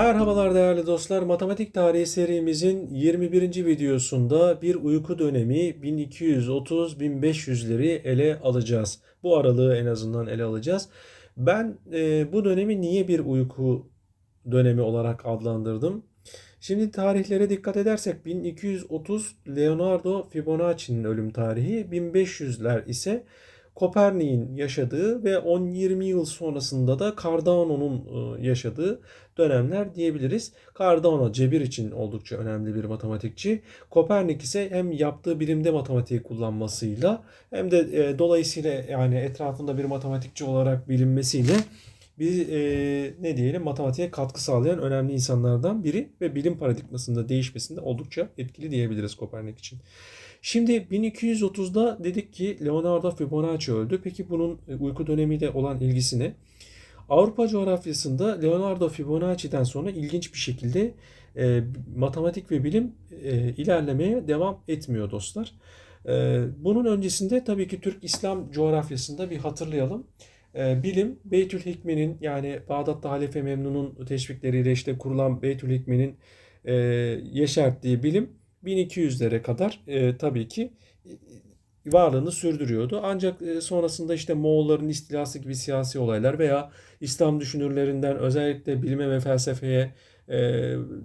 Merhabalar değerli dostlar. Matematik tarihi serimizin 21. videosunda bir uyku dönemi 1230-1500'leri ele alacağız. Bu aralığı en azından ele alacağız. Ben e, bu dönemi niye bir uyku dönemi olarak adlandırdım? Şimdi tarihlere dikkat edersek 1230 Leonardo Fibonacci'nin ölüm tarihi, 1500'ler ise Kopernik'in yaşadığı ve 10-20 yıl sonrasında da Cardano'nun e, yaşadığı dönemler diyebiliriz. Cardano cebir için oldukça önemli bir matematikçi. Kopernik ise hem yaptığı bilimde matematiği kullanmasıyla hem de e, dolayısıyla yani etrafında bir matematikçi olarak bilinmesiyle bir e, ne diyelim matematiğe katkı sağlayan önemli insanlardan biri ve bilim paradigmasında değişmesinde oldukça etkili diyebiliriz Kopernik için. Şimdi 1230'da dedik ki Leonardo Fibonacci öldü. Peki bunun e, uyku dönemiyle olan ilgisi ne? Avrupa coğrafyasında Leonardo Fibonacci'den sonra ilginç bir şekilde e, matematik ve bilim e, ilerlemeye devam etmiyor dostlar. E, bunun öncesinde tabii ki Türk İslam coğrafyasında bir hatırlayalım. E, bilim Beytül Hikme'nin yani Bağdat'ta Halife Memnun'un teşvikleriyle işte kurulan Beytül Hikme'nin e, yeşerttiği bilim 1200'lere kadar e, tabii ki e, varlığını sürdürüyordu. Ancak e, sonrasında işte Moğolların istilası gibi siyasi olaylar veya İslam düşünürlerinden özellikle bilime ve felsefeye e,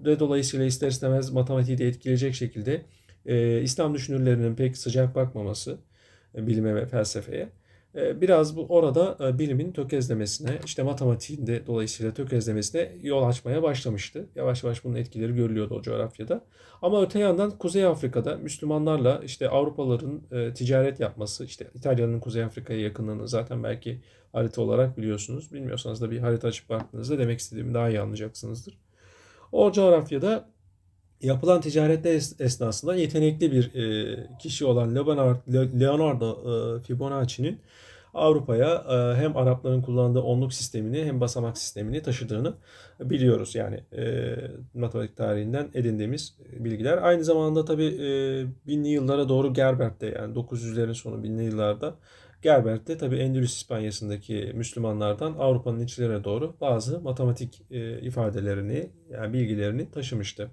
ve dolayısıyla ister istemez matematiği de etkileyecek şekilde e, İslam düşünürlerinin pek sıcak bakmaması bilime ve felsefeye ee, biraz bu orada e, bilimin tökezlemesine, işte matematiğin de dolayısıyla tökezlemesine yol açmaya başlamıştı. Yavaş yavaş bunun etkileri görülüyordu o coğrafyada. Ama öte yandan Kuzey Afrika'da Müslümanlarla işte Avrupalıların e, ticaret yapması, işte İtalya'nın Kuzey Afrika'ya yakınlığını zaten belki harita olarak biliyorsunuz. Bilmiyorsanız da bir harita açıp baktığınızda demek istediğimi daha iyi anlayacaksınızdır. O coğrafyada yapılan ticarette esnasında yetenekli bir e, kişi olan Leonardo Fibonacci'nin Avrupa'ya e, hem Arapların kullandığı onluk sistemini hem basamak sistemini taşıdığını biliyoruz. Yani e, matematik tarihinden edindiğimiz bilgiler. Aynı zamanda tabi e, binli yıllara doğru Gerbert'te yani 900'lerin sonu binli yıllarda Gerbert'te tabi Endülüs İspanyası'ndaki Müslümanlardan Avrupa'nın içlerine doğru bazı matematik e, ifadelerini yani bilgilerini taşımıştı.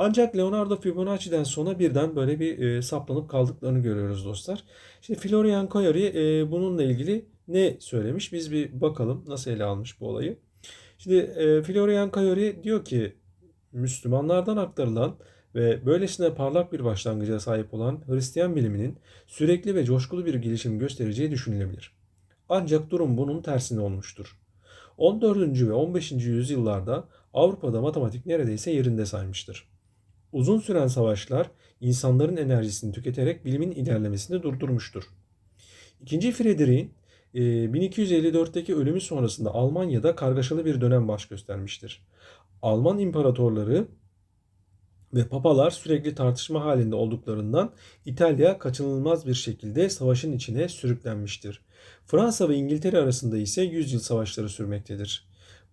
Ancak Leonardo Fibonacci'den sonra birden böyle bir e, saplanıp kaldıklarını görüyoruz dostlar. Şimdi Florian Coyori e, bununla ilgili ne söylemiş? Biz bir bakalım nasıl ele almış bu olayı. Şimdi e, Florian Coyori diyor ki Müslümanlardan aktarılan ve böylesine parlak bir başlangıca sahip olan Hristiyan biliminin sürekli ve coşkulu bir gelişim göstereceği düşünülebilir. Ancak durum bunun tersine olmuştur. 14. ve 15. yüzyıllarda Avrupa'da matematik neredeyse yerinde saymıştır. Uzun süren savaşlar insanların enerjisini tüketerek bilimin ilerlemesini durdurmuştur. İkinci Frederick'in 1254'teki e, ölümü sonrasında Almanya'da kargaşalı bir dönem baş göstermiştir. Alman imparatorları ve papalar sürekli tartışma halinde olduklarından İtalya kaçınılmaz bir şekilde savaşın içine sürüklenmiştir. Fransa ve İngiltere arasında ise yüzyıl savaşları sürmektedir.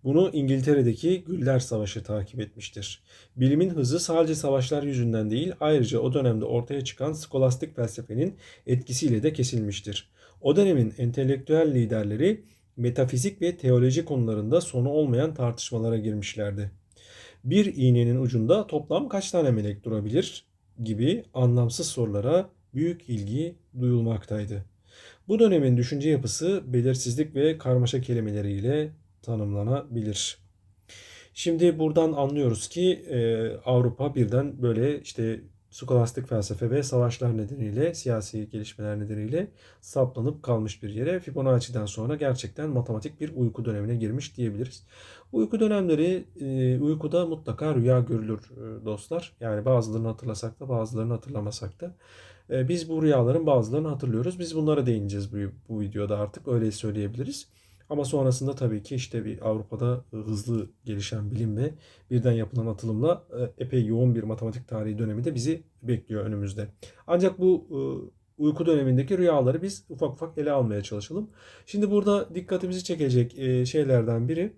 Bunu İngiltere'deki Güller Savaşı takip etmiştir. Bilimin hızı sadece savaşlar yüzünden değil ayrıca o dönemde ortaya çıkan skolastik felsefenin etkisiyle de kesilmiştir. O dönemin entelektüel liderleri metafizik ve teoloji konularında sonu olmayan tartışmalara girmişlerdi. Bir iğnenin ucunda toplam kaç tane melek durabilir gibi anlamsız sorulara büyük ilgi duyulmaktaydı. Bu dönemin düşünce yapısı belirsizlik ve karmaşa kelimeleriyle tanımlanabilir. Şimdi buradan anlıyoruz ki e, Avrupa birden böyle işte skolastik felsefe ve savaşlar nedeniyle, siyasi gelişmeler nedeniyle saplanıp kalmış bir yere. Fibonacci'den sonra gerçekten matematik bir uyku dönemine girmiş diyebiliriz. Uyku dönemleri, e, uykuda mutlaka rüya görülür e, dostlar. Yani bazılarını hatırlasak da bazılarını hatırlamasak da. E, biz bu rüyaların bazılarını hatırlıyoruz. Biz bunlara değineceğiz bu, bu videoda artık öyle söyleyebiliriz. Ama sonrasında tabii ki işte bir Avrupa'da hızlı gelişen bilim ve birden yapılan atılımla e, epey yoğun bir matematik tarihi dönemi de bizi bekliyor önümüzde. Ancak bu e, uyku dönemindeki rüyaları biz ufak ufak ele almaya çalışalım. Şimdi burada dikkatimizi çekecek e, şeylerden biri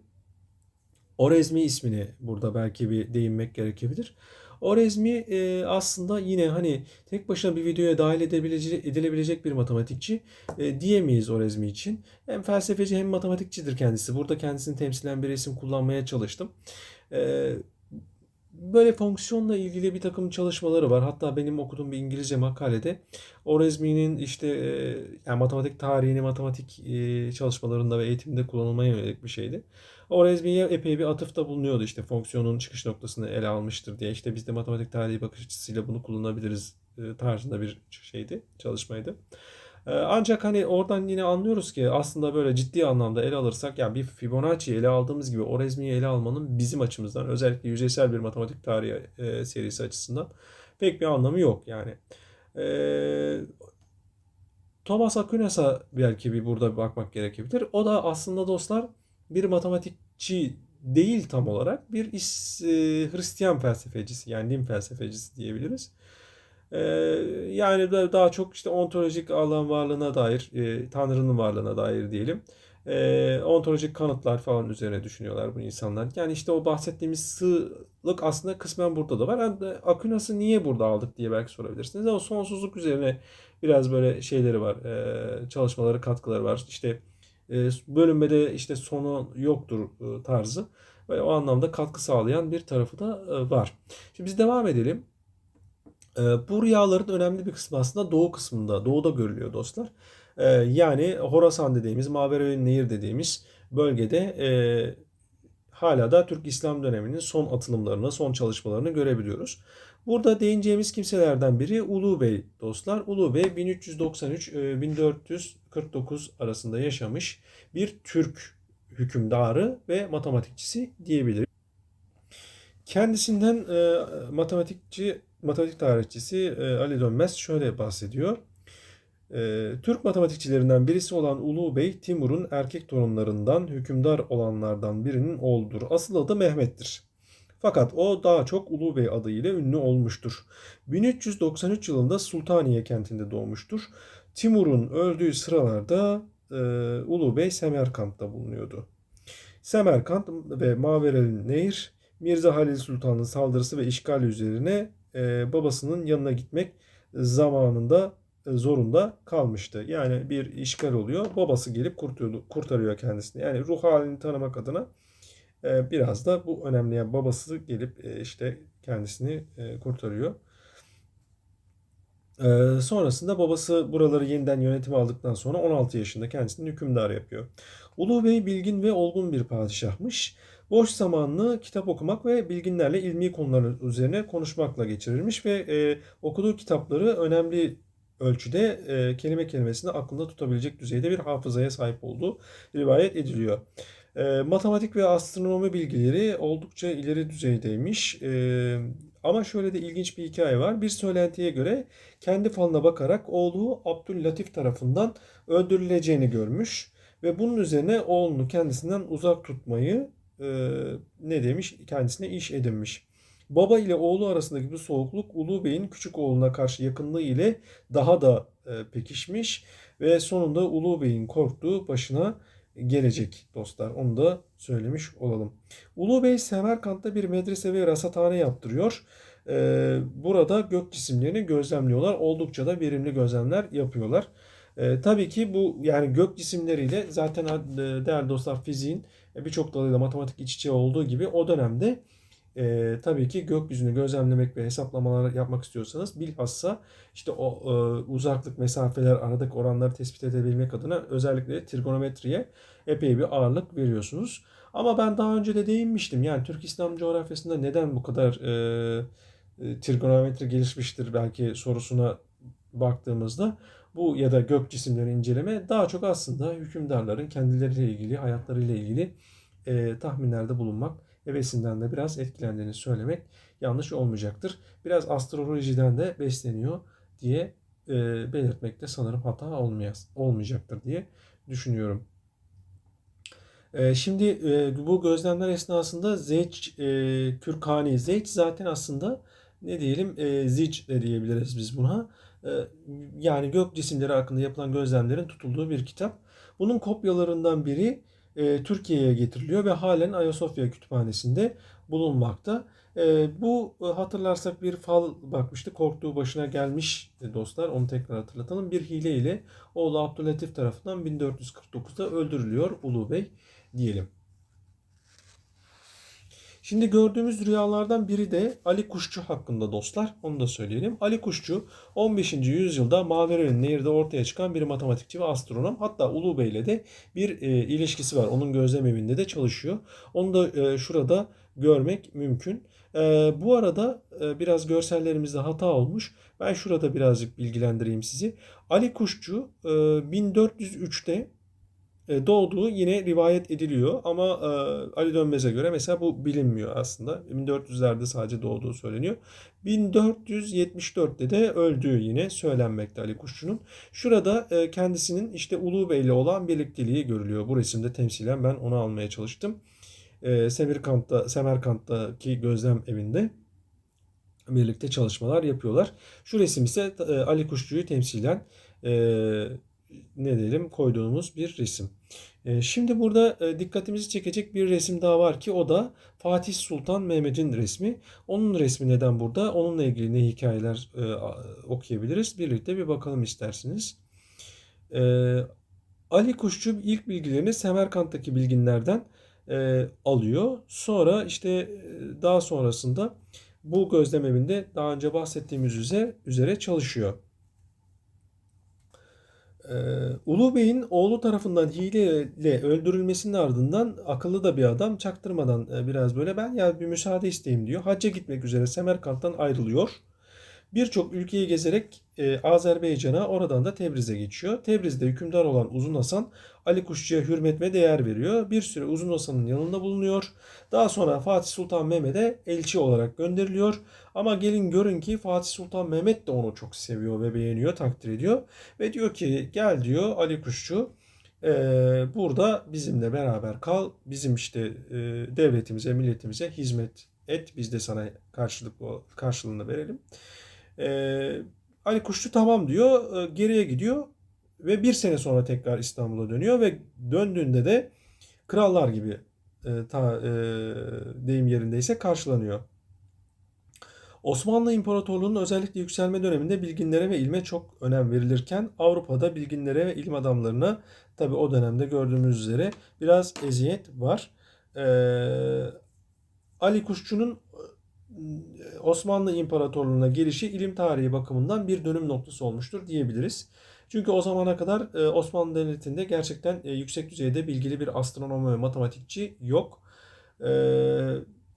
Orezmi ismini burada belki bir değinmek gerekebilir. Orezmi e, aslında yine hani tek başına bir videoya dahil edebilecek, edilebilecek bir matematikçi e, diyemeyiz Orezmi için. Hem felsefeci hem matematikçidir kendisi. Burada kendisini temsilen bir isim kullanmaya çalıştım. E, böyle fonksiyonla ilgili bir takım çalışmaları var. Hatta benim okuduğum bir İngilizce makalede Orezmi'nin işte e, yani matematik tarihini matematik e, çalışmalarında ve eğitimde kullanılmaya yönelik bir şeydi. Orezmi'ye epey bir atıfta bulunuyordu işte fonksiyonun çıkış noktasını ele almıştır diye. İşte biz de matematik tarihi bakış açısıyla bunu kullanabiliriz e, tarzında bir şeydi, çalışmaydı. E, Ancak hani oradan yine anlıyoruz ki aslında böyle ciddi anlamda ele alırsak yani bir Fibonacci'yi ele aldığımız gibi Orezmi'yi ele almanın bizim açımızdan özellikle yüzeysel bir matematik tarihi e, serisi açısından pek bir anlamı yok yani. E, Thomas Aquinas'a belki bir burada bakmak gerekebilir. O da aslında dostlar bir matematikçi değil tam olarak bir is, e, Hristiyan felsefecisi yani din felsefecisi diyebiliriz. E, yani da- daha çok işte ontolojik Allah'ın varlığına dair, e, Tanrı'nın varlığına dair diyelim. E, ontolojik kanıtlar falan üzerine düşünüyorlar bu insanlar. Yani işte o bahsettiğimiz sığlık aslında kısmen burada da var. Yani Aquinas'ı niye burada aldık diye belki sorabilirsiniz. Ama sonsuzluk üzerine biraz böyle şeyleri var, e, çalışmaları, katkıları var. İşte e, bölünmede işte sonu yoktur e, tarzı ve o anlamda katkı sağlayan bir tarafı da e, var. Şimdi biz devam edelim. E, bu rüyaların önemli bir kısmı aslında doğu kısmında, doğuda görülüyor dostlar. E, yani Horasan dediğimiz, Maveravi Nehir dediğimiz bölgede e, hala da Türk İslam döneminin son atılımlarını, son çalışmalarını görebiliyoruz. Burada değineceğimiz kimselerden biri Ulu Bey dostlar. Ulu Bey 1393-1449 arasında yaşamış bir Türk hükümdarı ve matematikçisi diyebiliriz. Kendisinden e, matematikçi, matematik tarihçisi e, Ali Dönmez şöyle bahsediyor. E, Türk matematikçilerinden birisi olan Ulu Bey, Timur'un erkek torunlarından hükümdar olanlardan birinin oğludur. Asıl adı Mehmet'tir. Fakat o daha çok Ulu Bey adıyla ünlü olmuştur. 1393 yılında Sultaniye kentinde doğmuştur. Timur'un öldüğü sıralarda e, Ulu Bey Semerkant'ta bulunuyordu. Semerkant ve Maverel Nehir Mirza Halil Sultan'ın saldırısı ve işgali üzerine e, babasının yanına gitmek zamanında e, zorunda kalmıştı. Yani bir işgal oluyor. Babası gelip kurtarıyor, kurtarıyor kendisini. Yani ruh halini tanımak adına e, biraz da bu önemli. Yani babası gelip e, işte kendisini e, kurtarıyor. E, sonrasında babası buraları yeniden yönetime aldıktan sonra 16 yaşında kendisini hükümdar yapıyor. Ulu Bey bilgin ve olgun bir padişahmış. Boş zamanını kitap okumak ve bilginlerle ilmi konular üzerine konuşmakla geçirilmiş ve e, okuduğu kitapları önemli ölçüde e, kelime kelimesini aklında tutabilecek düzeyde bir hafızaya sahip olduğu rivayet ediliyor. E, matematik ve astronomi bilgileri oldukça ileri düzeydeymiş. E, ama şöyle de ilginç bir hikaye var. Bir söylentiye göre kendi falına bakarak oğlu Abdüllatif tarafından öldürüleceğini görmüş ve bunun üzerine oğlunu kendisinden uzak tutmayı e, ne demiş kendisine iş edinmiş. Baba ile oğlu arasındaki bu soğukluk Ulu Bey'in küçük oğluna karşı yakınlığı ile daha da e, pekişmiş ve sonunda Ulu Bey'in korktuğu başına gelecek dostlar. Onu da söylemiş olalım. Ulu Bey Semerkant'ta bir medrese ve rasathane yaptırıyor. Ee, burada gök cisimlerini gözlemliyorlar. Oldukça da verimli gözlemler yapıyorlar. Tabii ki bu yani gök cisimleriyle zaten e, değerli dostlar fiziğin birçok dalıyla matematik iç içe olduğu gibi o dönemde e, tabii ki gökyüzünü gözlemlemek ve hesaplamalar yapmak istiyorsanız bilhassa işte o e, uzaklık, mesafeler, aradaki oranları tespit edebilmek adına özellikle trigonometriye epey bir ağırlık veriyorsunuz. Ama ben daha önce de değinmiştim. Yani Türk İslam coğrafyasında neden bu kadar e, e, trigonometri gelişmiştir belki sorusuna baktığımızda bu ya da gök cisimleri inceleme daha çok aslında hükümdarların kendileriyle ilgili, hayatlarıyla ilgili e, tahminlerde bulunmak hevesinden de biraz etkilendiğini söylemek yanlış olmayacaktır. Biraz astrolojiden de besleniyor diye e, belirtmekte sanırım hata olmayaz, olmayacaktır diye düşünüyorum. E, şimdi e, bu gözlemler esnasında Zeyç, e, Kürkani, Zeyç zaten aslında ne diyelim e, Zic de diyebiliriz biz buna. E, yani gök cisimleri hakkında yapılan gözlemlerin tutulduğu bir kitap. Bunun kopyalarından biri e, Türkiye'ye getiriliyor ve halen Ayasofya Kütüphanesi'nde bulunmakta. E, bu e, hatırlarsak bir fal bakmıştı. Korktuğu başına gelmiş dostlar. Onu tekrar hatırlatalım. Bir hile ile oğlu Abdülatif tarafından 1449'da öldürülüyor Ulu Bey diyelim. Şimdi gördüğümüz rüyalardan biri de Ali Kuşçu hakkında dostlar. Onu da söyleyelim. Ali Kuşçu 15. yüzyılda Maveri'nin Nehir'de ortaya çıkan bir matematikçi ve astronom. Hatta Ulu Bey ile de bir e, ilişkisi var. Onun gözlem evinde de çalışıyor. Onu da e, şurada görmek mümkün. E, bu arada e, biraz görsellerimizde hata olmuş. Ben şurada birazcık bilgilendireyim sizi. Ali Kuşçu e, 1403'te e, doğduğu yine rivayet ediliyor ama e, Ali Dönmez'e göre mesela bu bilinmiyor aslında. 1400'lerde sadece doğduğu söyleniyor. 1474'te de öldüğü yine söylenmekte Ali Kuşçu'nun. Şurada e, kendisinin işte Ulu Bey'le olan birlikteliği görülüyor. Bu resimde temsilen ben onu almaya çalıştım. Semerkant'ta, Semerkant'taki gözlem evinde birlikte çalışmalar yapıyorlar. Şu resim ise Ali Kuşçu'yu temsilen ne diyelim koyduğumuz bir resim. E, şimdi burada e, dikkatimizi çekecek bir resim daha var ki o da Fatih Sultan Mehmet'in resmi. Onun resmi neden burada? Onunla ilgili ne hikayeler e, okuyabiliriz? Birlikte bir bakalım isterseniz. Ali Kuşçu ilk bilgilerini Semerkant'taki bilginlerden alıyor. Sonra işte daha sonrasında bu gözlem evinde daha önce bahsettiğimiz üzere çalışıyor. Ee, Ulu Bey'in oğlu tarafından hileyle öldürülmesinin ardından akıllı da bir adam çaktırmadan e, biraz böyle ben ya bir müsaade isteyeyim diyor. Hacca gitmek üzere Semerkant'tan ayrılıyor. Birçok ülkeyi gezerek e, Azerbaycan'a oradan da Tebriz'e geçiyor. Tebriz'de hükümdar olan Uzun Hasan Ali Kuşçu'ya hürmet ve değer veriyor. Bir süre Uzun Hasan'ın yanında bulunuyor. Daha sonra Fatih Sultan Mehmet'e elçi olarak gönderiliyor. Ama gelin görün ki Fatih Sultan Mehmet de onu çok seviyor ve beğeniyor, takdir ediyor. Ve diyor ki gel diyor Ali Kuşçu e, burada bizimle beraber kal. Bizim işte e, devletimize, milletimize hizmet et. Biz de sana karşılık karşılığını verelim. E, Ali Kuşçu tamam diyor. E, geriye gidiyor. Ve bir sene sonra tekrar İstanbul'a dönüyor. Ve döndüğünde de krallar gibi e, ta, e, deyim yerindeyse karşılanıyor. Osmanlı İmparatorluğu'nun özellikle yükselme döneminde bilginlere ve ilme çok önem verilirken Avrupa'da bilginlere ve ilim adamlarına tabi o dönemde gördüğümüz üzere biraz eziyet var. Ee, Ali Kuşçu'nun Osmanlı İmparatorluğu'na gelişi ilim tarihi bakımından bir dönüm noktası olmuştur diyebiliriz. Çünkü o zamana kadar e, Osmanlı Devleti'nde gerçekten e, yüksek düzeyde bilgili bir astronom ve matematikçi yok. E,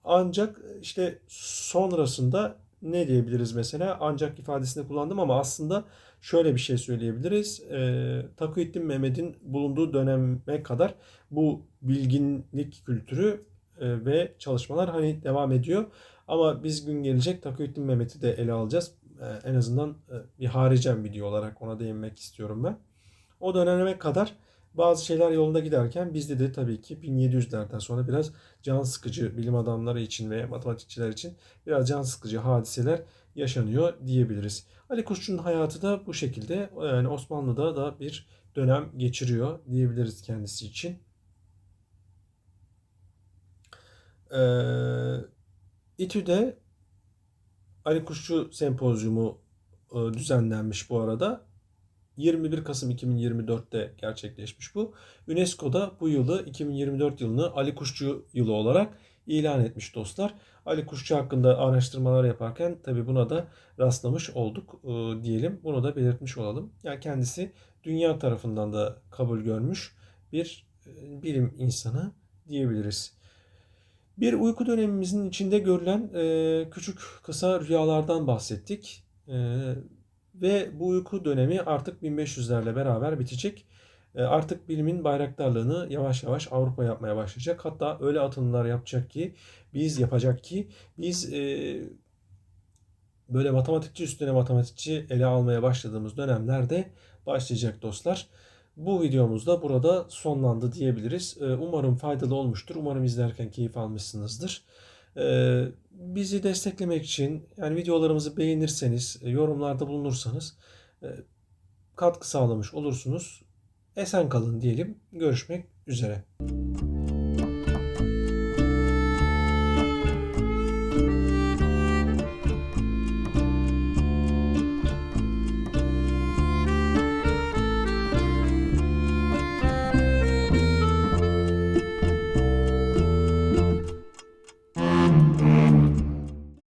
ancak işte sonrasında ne diyebiliriz mesela? Ancak ifadesini kullandım ama aslında şöyle bir şey söyleyebiliriz. E, Takıyettin Mehmet'in bulunduğu döneme kadar bu bilginlik kültürü ve çalışmalar hani devam ediyor. Ama biz gün gelecek Takıyüddin Mehmet'i de ele alacağız. Ee, en azından e, bir haricen video olarak ona değinmek istiyorum ben. O döneme kadar bazı şeyler yolunda giderken bizde de tabii ki 1700'lerden sonra biraz can sıkıcı bilim adamları için ve matematikçiler için biraz can sıkıcı hadiseler yaşanıyor diyebiliriz. Ali Kuşçu'nun hayatı da bu şekilde yani Osmanlı'da da bir dönem geçiriyor diyebiliriz kendisi için. Ee, İTÜ'de Ali Kuşçu Sempozyumu e, düzenlenmiş bu arada. 21 Kasım 2024'te gerçekleşmiş bu. UNESCO'da bu yılı 2024 yılını Ali Kuşçu yılı olarak ilan etmiş dostlar. Ali Kuşçu hakkında araştırmalar yaparken tabi buna da rastlamış olduk e, diyelim. Bunu da belirtmiş olalım. Yani kendisi dünya tarafından da kabul görmüş bir e, bilim insanı diyebiliriz. Bir uyku dönemimizin içinde görülen e, küçük kısa rüyalardan bahsettik. E, ve bu uyku dönemi artık 1500'lerle beraber bitecek. E, artık bilimin bayraktarlığını yavaş yavaş Avrupa yapmaya başlayacak. Hatta öyle atılımlar yapacak ki biz yapacak ki biz e, böyle matematikçi üstüne matematikçi ele almaya başladığımız dönemlerde başlayacak dostlar. Bu videomuz da burada sonlandı diyebiliriz. Ee, umarım faydalı olmuştur. Umarım izlerken keyif almışsınızdır. Ee, bizi desteklemek için yani videolarımızı beğenirseniz, e, yorumlarda bulunursanız e, katkı sağlamış olursunuz. Esen kalın diyelim. Görüşmek üzere.